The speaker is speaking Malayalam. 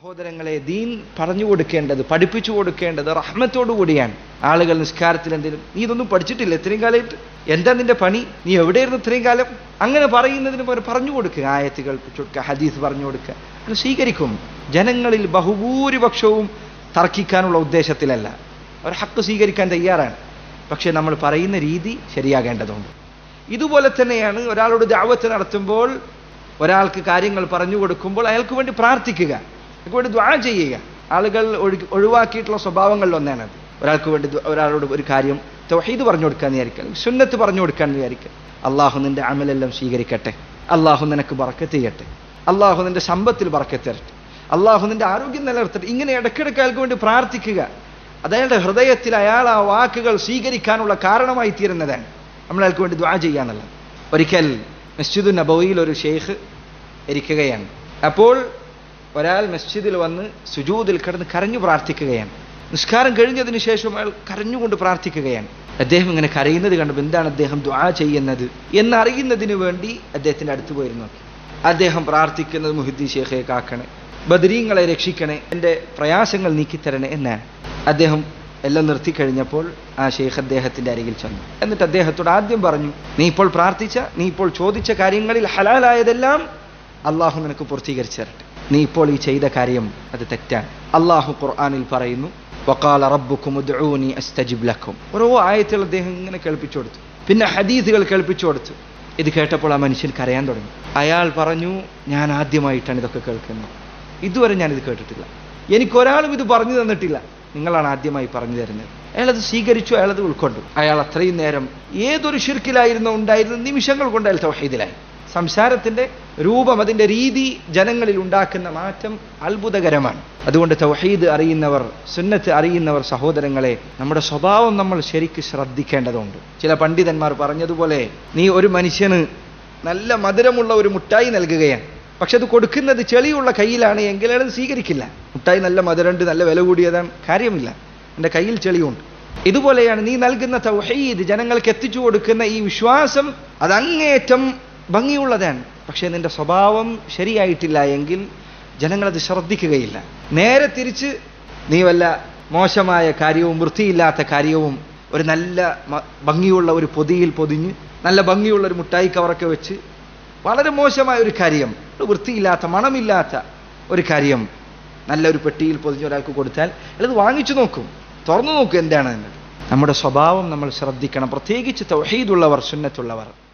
സഹോദരങ്ങളെ ദീൻ പറഞ്ഞു കൊടുക്കേണ്ടത് പഠിപ്പിച്ചു കൊടുക്കേണ്ടത് റഹ്മത്തോടു കൂടിയാണ്. ആളുകൾ നിസ്കാരത്തിൽ എന്തെങ്കിലും നീ ഇതൊന്നും പഠിച്ചിട്ടില്ല ഇത്രയും കാലമായിട്ട്? എന്താ നിന്റെ പണി? നീ എവിടെയായിരുന്നു ഇത്രയും കാലം? അങ്ങനെ പറയുന്നതിന് പകരം പറഞ്ഞു കൊടുക്കുക ആയത്തുകൾ കൊടുക്കുക ഹദീസ് പറഞ്ഞു കൊടുക്കുക. സ്വീകരിക്കും. ജനങ്ങളിൽ ബഹുഭൂരിപക്ഷവും തർക്കിക്കാനുള്ള ഉദ്ദേശത്തിലല്ല. അവർ ഹക്ക് സ്വീകരിക്കാൻ തയ്യാറാണ്. പക്ഷേ നമ്മൾ പറയുന്ന രീതി ശരിയാകേണ്ടതുണ്ട്. ഇതുപോലെ തന്നെയാണ് ഒരാളോട് ദാവത്ത് നടത്തുമ്പോൾ ഒരാൾക്ക് കാര്യങ്ങൾ പറഞ്ഞു കൊടുക്കുമ്പോൾ അയാൾക്ക് വേണ്ടി പ്രാർത്ഥിക്കുക. വേണ്ടി ദ്വാ ചെയ്യുക. ആളുകൾ ഒഴി- ഒഴിവാക്കിയിട്ടുള്ള സ്വഭാവങ്ങളിൽ ഒന്നാണത് ഒരാൾക്ക് വേണ്ടി ഒരാളോട് ഒരു കാര്യം തൗഹീദ് പറഞ്ഞു കൊടുക്കാന്ന് വിചാരിക്കുക സുന്നത്ത് പറഞ്ഞു കൊടുക്കാന്ന് വിചാരിക്കുക അള്ളാഹു നിന്റെ അമലെല്ലാം സ്വീകരിക്കട്ടെ. അള്ളാഹു നിനക്ക് ബറക്കത്ത് ചെയ്യട്ടെ. അള്ളാഹു നിന്റെ സമ്പത്തിൽ ബറക്കത്ത് തരട്ടെ. അള്ളാഹു നിന്റെ ആരോഗ്യം നിലനിർത്തട്ടെ. ഇങ്ങനെ ഇടയ്ക്കിടയ്ക്ക് അയാൾക്ക് വേണ്ടി പ്രാർത്ഥിക്കുക. അതയാളുടെ ഹൃദയത്തിൽ അയാൾ ആ വാക്കുകൾ സ്വീകരിക്കാനുള്ള കാരണമായി തീരുന്നതാണ്. നമ്മൾ അയാൾക്ക് വേണ്ടി ദ്വാ ചെയ്യാന്നുള്ളത് ഒരിക്കൽ മസ്ജിദു നബോയിൽ ഒരു ഷെയ്ഖ് ഇരിക്കുകയാണ്. അപ്പോൾ ഒരാൾ മസ്ജിദിൽ വന്ന് സുജൂതിൽ കിടന്ന് കരഞ്ഞു പ്രാർത്ഥിക്കുകയാണ്. നിസ്കാരം കഴിഞ്ഞതിന് ശേഷം അയാൾ കരഞ്ഞുകൊണ്ട് പ്രാർത്ഥിക്കുകയാണ്. അദ്ദേഹം ഇങ്ങനെ കരയുന്നത് കണ്ടപ്പോൾ എന്താണ് അദ്ദേഹം ദ്വാ ചെയ്യുന്നത് എന്നറിയുന്നതിന് വേണ്ടി അദ്ദേഹത്തിന്റെ അടുത്ത് പോയിരുന്നു അദ്ദേഹം പ്രാർത്ഥിക്കുന്നത് മുഹിദ്ദീൻ ഷേഖയെ കാക്കണേ ബദരീങ്ങളെ രക്ഷിക്കണേ എന്റെ പ്രയാസങ്ങൾ നീക്കിത്തരണേ എന്നാണ്. അദ്ദേഹം എല്ലാം നിർത്തി കഴിഞ്ഞപ്പോൾ ആ ഷെയ്ഖ് അദ്ദേഹത്തിന്റെ അരികിൽ ചെന്നു. എന്നിട്ട് അദ്ദേഹത്തോട് ആദ്യം പറഞ്ഞു നീ ഇപ്പോൾ പ്രാർത്ഥിച്ച നീ ഇപ്പോൾ ചോദിച്ച കാര്യങ്ങളിൽ ഹലാലായതെല്ലാം അള്ളാഹു നിനക്ക് പൂർത്തീകരിച്ചു തരട്ടെ. നീ ഇപ്പോൾ ഈ ചെയ്ത കാര്യം അത് തെറ്റാണ്. അള്ളാഹു ഖുർആാനിൽ പറയുന്നു വക്കാല റബ്ബുക്കും ഉദ്ഊനി ഓരോ ആയത്തുകൾ അദ്ദേഹം ഇങ്ങനെ കേൾപ്പിച്ചു കൊടുത്തു. പിന്നെ ഹദീസുകൾ കേൾപ്പിച്ചു കൊടുത്തു. ഇത് കേട്ടപ്പോൾ ആ മനുഷ്യൻ കരയാൻ തുടങ്ങി. അയാൾ പറഞ്ഞു ഞാൻ ആദ്യമായിട്ടാണ് ഇതൊക്കെ കേൾക്കുന്നത്. ഇതുവരെ ഞാനിത് കേട്ടിട്ടില്ല. എനിക്കൊരാളും ഇത് പറഞ്ഞു തന്നിട്ടില്ല. നിങ്ങളാണ് ആദ്യമായി പറഞ്ഞു തരുന്നത്. അയാളത് സ്വീകരിച്ചു അയാളത് ഉൾക്കൊണ്ടു. അയാൾ അത്രയും നേരം ഏതൊരു ഷിർക്കിലായിരുന്നു ഉണ്ടായിരുന്ന നിമിഷങ്ങൾ കൊണ്ട് അയാൾ തൗഹീദിലായി. സംസാരത്തിന്റെ രൂപം അതിന്റെ രീതി ജനങ്ങളിൽ ഉണ്ടാക്കുന്ന മാറ്റം അത്ഭുതകരമാണ്. അതുകൊണ്ട് തൗഹീദ് അറിയുന്നവർ സുന്നത്ത് അറിയുന്നവർ സഹോദരങ്ങളെ നമ്മുടെ സ്വഭാവം നമ്മൾ ശരിക്ക് ശ്രദ്ധിക്കേണ്ടതുണ്ട്. ചില പണ്ഡിതന്മാർ പറഞ്ഞതുപോലെ നീ ഒരു മനുഷ്യന് നല്ല മധുരമുള്ള ഒരു മുട്ടായി നൽകുകയാണ്. പക്ഷെ അത് കൊടുക്കുന്നത് ചെളിയുള്ള കയ്യിലാണ് എങ്കിൽ അയാൾ സ്വീകരിക്കില്ല. മുട്ടായി നല്ല മധുരമുണ്ട് നല്ല വില കൂടിയതാണ് കാര്യമില്ല. എന്റെ കയ്യിൽ ചെളിയുണ്ട്. ഇതുപോലെയാണ് നീ നൽകുന്ന തൗഹീദ് ജനങ്ങൾക്ക് എത്തിച്ചു കൊടുക്കുന്ന ഈ വിശ്വാസം അത് അങ്ങേറ്റം ഭംഗിയുള്ളതാണ്. പക്ഷേ നിന്റെ സ്വഭാവം ശരിയായിട്ടില്ല എങ്കിൽ ജനങ്ങളത് ശ്രദ്ധിക്കുകയില്ല. നേരെ തിരിച്ച് നീ വല്ല മോശമായ കാര്യവും വൃത്തിയില്ലാത്ത കാര്യവും ഒരു നല്ല ഭംഗിയുള്ള ഒരു പൊതിയിൽ പൊതിഞ്ഞ് നല്ല ഭംഗിയുള്ള ഒരു മുട്ടായി കവറൊക്കെ വെച്ച് വളരെ മോശമായ ഒരു കാര്യം വൃത്തിയില്ലാത്ത മണമില്ലാത്ത ഒരു കാര്യം നല്ലൊരു പെട്ടിയിൽ പൊതിഞ്ഞ് ഒരാൾക്ക് കൊടുത്താൽ അല്ലത് വാങ്ങിച്ചു നോക്കും. തുറന്നു നോക്കും എന്താണ് നമ്മുടെ സ്വഭാവം നമ്മൾ ശ്രദ്ധിക്കണം. പ്രത്യേകിച്ച് തൗഹീദുള്ളവർ സുന്നത്തുള്ളവർ.